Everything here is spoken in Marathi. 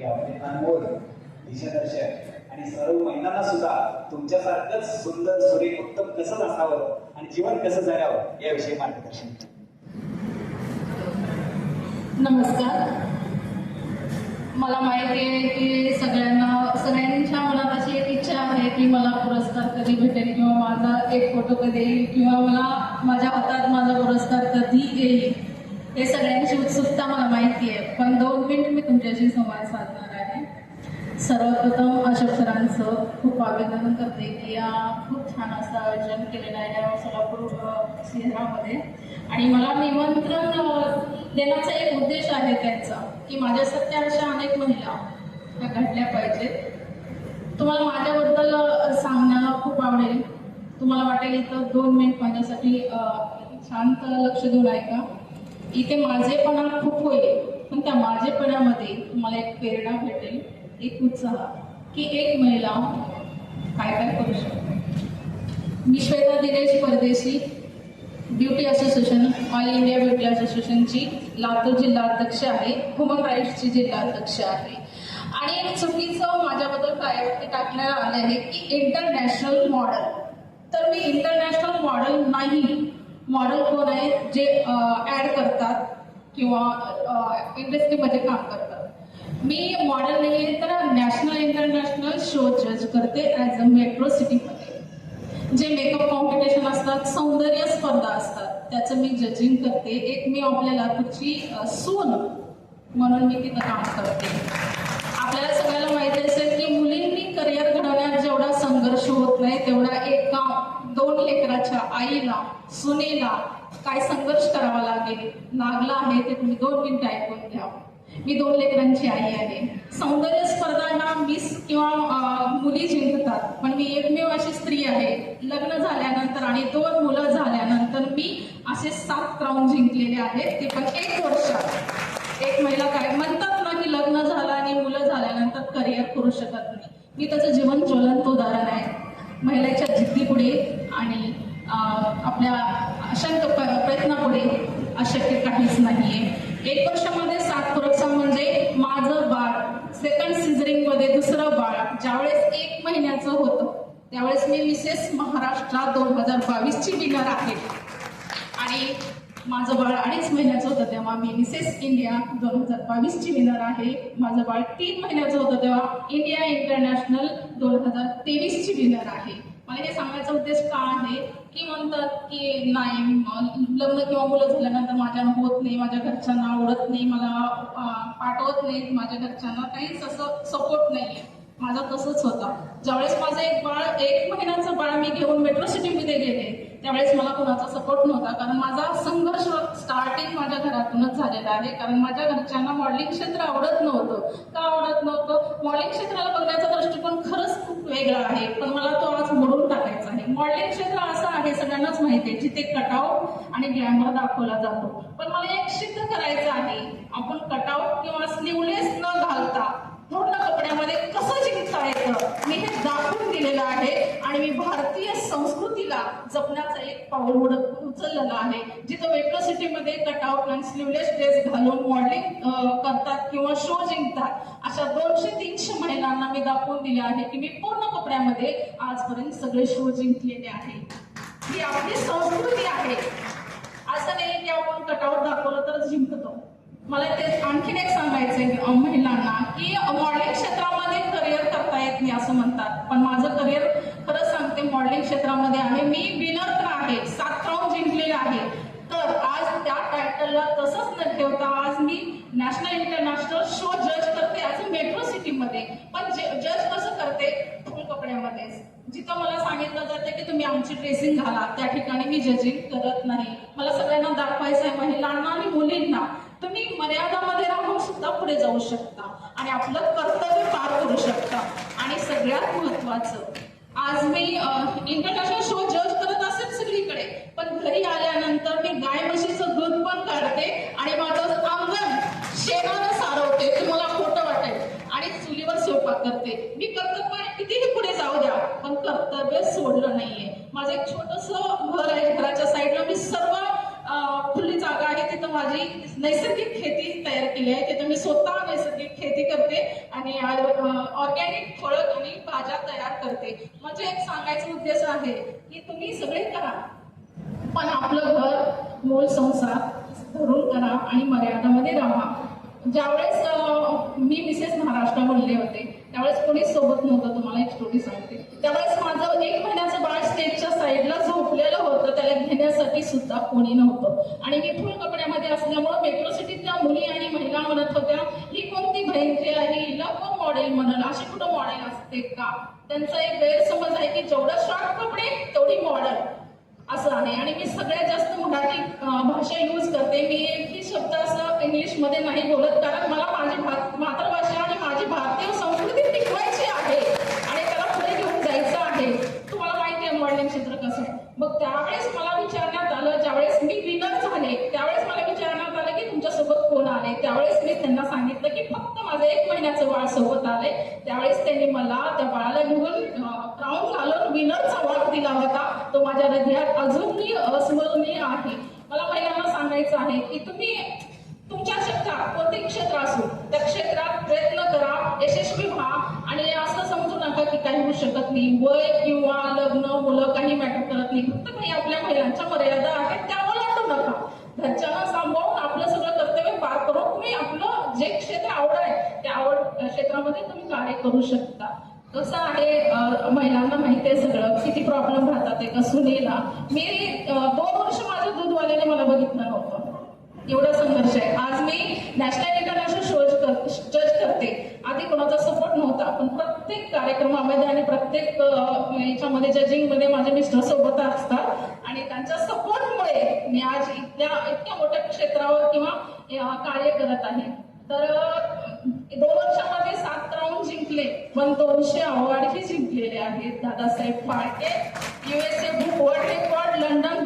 हे आपले अनमोल दिशादर्शक आणि सर्व महिलांना सुद्धा तुमच्यासारखंच सुंदर सुरेख उत्तम कसं असावं आणि जीवन कसं जगावं याविषयी मार्गदर्शन नमस्कार. मला माहिती आहे की सगळ्यांना सगळ्यांच्या मनात अशी एक इच्छा आहे की मला पुरस्कार कधी भेटेल किंवा माझा एक फोटो कधी येईल किंवा मला माझ्या हातात माझा पुरस्कार कधी येईल. हे सगळ्यांची उत्सुकता मला माहिती आहे. पण दोन मिनिट मी तुमच्याशी संवाद साधणार आहे. सर्वप्रथम अशोक सरांचं खूप अभिनंदन करते की या खूप छान असं आयोजन केलेलं आहे या सोलापूर शहरामध्ये. आणि मला निमंत्रण देण्याचा एक उद्देश आहे त्यांचा की माझ्यासारख्या अशा अनेक महिला ह्या घडल्या पाहिजेत तुम्हाला माझ्याबद्दल सांगणं सांगण्याला खूप आवडेल. तुम्हाला वाटेल इथं दोन मिनिट माझ्यासाठी शांत लक्ष देऊन ऐका. इथे माझेपणा खूप होईल पण त्या माझेपणामध्ये तुम्हाला एक प्रेरणा भेटेल एक उत्साह की एक महिला काय काय करू शकते. मी Shweta Dinesh Pardeshi beauty association all India beauty असोसिएशनची लातूर जिल्हा अध्यक्ष आहे ह्युमन राईट्सची जिल्हा अध्यक्ष आहे. आणि एक चुकीचं माझ्याबद्दल काय ते टाकण्यात आलं आहे की इंटरनॅशनल मॉडेल तर मी इंटरनॅशनल मॉडेल नाही. मॉडेल कोण आहे जे ॲड करतात किंवा इंडस्ट्रीमध्ये काम करतात. मी मॉडेल नाही आहे तर नॅशनल इंटरनॅशनल शो जज करते ॲज अ मेट्रो सिटीमध्ये जे मेकअप कॉम्पिटिशन असतात सौंदर्य स्पर्धा असतात त्याचं मी जजिंग करते. एक मी आपल्या लातूरची सून म्हणून मी तिथं काम करते. आपल्याला सगळ्याला माहिती असेल की मुलींनी करिअर घडवण्यात जेवढा संघर्ष होत नाही तेवढा एका दोन लेकराच्या आईला सुनेला काय संघर्ष करावा लागेल? लागला आहे ते तुम्ही दोन मिनिटं ऐकून घ्या. मी दोन लेकरांची आई आहे. सौंदर्य स्पर्धांना मिस किंवा मुली जिंकतात. पण मी एकमेव अशी स्त्री आहे. लग्न झाल्यानंतर आणि दोन मुलं झाल्यानंतर मी असे सात क्राऊन जिंकलेले आहेत. ते पण एक वर्षात. एक महिला काय म्हणतात ना की लग्न झालं आणि मुलं झाल्यानंतर करिअर करू शकत नाही. मी त्याचं जीवन ज्वलंत उदाहरण आहे. महिलेच्या जिद्दीपुढे आणि आपल्या अशंक प- प्रयत्नापुढे अशक्य काहीच नाहीये. एक वर्षामध्ये सात पुरक्षा म्हणजे माझं बाळ. सेकंड सिझरिंगमध्ये दुसरं बाळ. ज्यावेळेस एक महिन्याचं होतं त्यावेळेस मी मिसेस महाराष्ट्र दोन हजार बावीसची विनर आहे. आणि माझं बाळ अडीच महिन्याचं होतं तेव्हा मी मिसेस इंडिया दोन हजार बावीसची विनर आहे. माझं बाळ तीन महिन्याचं होतं तेव्हा इंडिया इंटरनॅशनल दोन हजार तेवीसची विनर आहे. मला हे सांगायचा उद्देश का आहे? की म्हणतात की नाही लग्न किंवा मुलं झाल्यानंतर माझ्या होत नाही माझ्या घरच्यांना आवडत नाही मला पाठवत नाही माझ्या घरच्यांना काहीच असं सपोर्ट नाही माझा तसंच होता. ज्यावेळेस माझं एक बाळ एक महिन्याचं बाळ मी घेऊन मेट्रो सिटीमध्ये गेले त्यावेळेस मला कोणाचा सपोर्ट नव्हता. कारण माझा संघर्ष घरातूनच झालेला आहे. कारण माझ्या घरच्यांना मॉडेलिंग क्षेत्र आवडत नव्हतं. का आवडत नव्हतं? मॉडेलिंग क्षेत्राला बघण्याचा दृष्टिकोन खरंच खूप वेगळा आहे. पण मला तो आज मोडून टाकायचा आहे. मॉडेलिंग क्षेत्र असं आहे सगळ्यांनाच माहिती आहे जिथे कटआउट आणि ग्लॅमर दाखवला जातो. पण मला एक सिद्ध करायचं आहे. आपण कटआउट किंवा स्लीवलेस न घालता पूर्ण कपड्यामध्ये कसं जिंकता येतं मी हे दाखवून दिलेलं आहे. मी भारतीय संस्कृतीला जपण्याचा एक पाऊल उड- उचललेलं आहे. जिथं मेट्रो सिटीमध्ये कटआउट आणि स्लीवलेस ड्रेस घालून मॉडेलिंग करतात किंवा शो जिंकतात. अशा दोनशे तीनशे महिलांना मी दाखवून दिले आहे की मी पूर्ण कपड्यामध्ये आजपर्यंत सगळे शो जिंकलेले आहे. ही आपली संस्कृती आहे. असं नाही की आपण कटआउट दाखवलं तर जिंकतो. मला ते आणखीन एक सांगायचंय महिलांना की मॉडेलिंग क्षेत्रामध्ये करिअर करता येत नाही असं म्हणतात. पण माझं करिअर मॉडेलिंग क्षेत्रामध्ये आहे. मी विनर तर आहे. सात राऊंड जिंकलेले आहे. तर आज त्या टायटलला तसंच न ठेवता आज मी नॅशनल इंटरनॅशनल शो जज करते आज मेट्रो सिटीमध्ये पण जज कसं करते? फुल कपड्यामध्ये. जिथं मला सांगितलं जातं की तुम्ही आमची ड्रेसिंग घाला त्या ठिकाणी मी जजिंग करत नाही. मला सगळ्यांना दाखवायचं आहे महिलांना आणि मुलींना. तुम्ही मर्यादामध्ये राहून सुद्धा पुढे जाऊ शकता. आणि आपलं कर्तव्य पार करू शकता. आणि सगळ्यात महत्वाचं आज मी इंटरनॅशनल शो जज करत असेल सगळीकडे. पण घरी आल्यानंतर मी गाय म्हशीचं दूध पण काढते आणि माझं अंगण शेणानं सारवते. तुम्हाला खोटं वाटेल. आणि चुलीवर स्वयंपाक करते. मी कर्तव्य कितीही पुढे जाऊ द्या पण कर्तव्य सोडलं नाहीये. माझं एक छोटस घर आहे घराच्या साईडला मी सर्व अं, खुली जागा आहे तिथं माझी नैसर्गिक खेती तयार केली आहे. तिथं मी स्वतः नैसर्गिक खेती करते आणि ऑर्गॅनिक फळं आणि भाज्या तयार करते. म्हणजे एक सांगायचा उद्देश आहे की तुम्ही सगळे करा पण आपलं घर मूळ संसार धरून करा आणि मर्यादामध्ये राहा. ज्यावेळेस मी मिसेस महाराष्ट्र बोलले होते त्यावेळेस कोणीच सोबत नव्हतं तुम्हाला एक स्टोरी सांगते. त्यावेळेस माझं एक महिन्याचं बाळ स्टेजच्या साईडला झोपलेलं होतं. त्याला घेण्यासाठी सुद्धा कोणी नव्हतं. आणि मी फुल कपड्यामध्ये असल्यामुळं मेट्रो सिटीतल्या मुली आणि महिला म्हणत होत्या ही कोणती बहीणची आहे हिला कोण मॉडेल म्हणल? अशी कुठं मॉडेल असते का? त्यांचा एक गैरसमज आहे की जेवढं शॉर्ट कपडे तेवढी मॉडेल असं आहे. आणि मी सगळ्यात जास्त मराठी भाषा यूज करते. मी एकही शब्द असं इंग्लिशमध्ये नाही बोलत कारण मला माझी भा- मातृभाषा आणि माझी भारतीय संस्कृती टिकवायची आहे आणि त्याला पुढे घेऊन जायचं आहे तुम्हाला माहिती क्षेत्र कसं? आहे मग त्यावेळेस मला विचारण्यात आलं ज्यावेळेस मी विनर झाले त्यावेळेस मला विचारण्यात आलं की तुमच्यासोबत कोण आले? त्यावेळेस मी त्यांना सांगितलं की फक्त माझं एक महिन्याचं बाळ सोबत आले त्यावेळेस त्यांनी मला त्या बाळाला घेऊन क्राऊन घालून विनरचा वाट दिला होता. तो माझ्या हृदयात अजूनही अस्मरणीय आहे. मला महिलांना सांगायचं आहे की तुम्ही तुमच्या क्षेत्रात कोणते क्षेत्र असो त्या क्षेत्रात प्रयत्न काही होऊ शकत नाही. वय किंवा लग्न मुलं काही मॅटर करत नाही. फक्त काही आपल्या महिलांच्या मर्यादा आहेत त्या ओलांडू नका. घरच्यांना सांभाळून आपलं सगळं कर्तव्य पार करून तुम्ही आपलं जे क्षेत्र आवड आहे त्या आवड क्षेत्रामध्ये तुम्ही कार्य करू शकता. कसं आहे महिलांना माहिती आहे सगळं. किती प्रॉब्लेम राहतात एका सुनेला मी दोन वर्ष माझ्या दूधवाल्याने मला बघितलं नव्हतं. एवढा संघर्ष आहे. आज मी नॅशनल इंटरनॅशनल शोज जज करते. आधी कोणाचा आपण प्रत्येक कार्यक्रमामध्ये आणि प्रत्येक याच्यामध्ये जजिंगमध्ये माझे मिस्टर सोबत असतात. आणि त्यांच्या सपोर्टमुळे मी आज इतक्या इतक्या मोठ्या क्षेत्रावर किंवा कार्य करत आहे. तर दोन वर्षामध्ये सात राऊंड जिंकले. पण दोनशे अवॉर्डही जिंकलेले आहेत. Dadasaheb Phalke USA world award London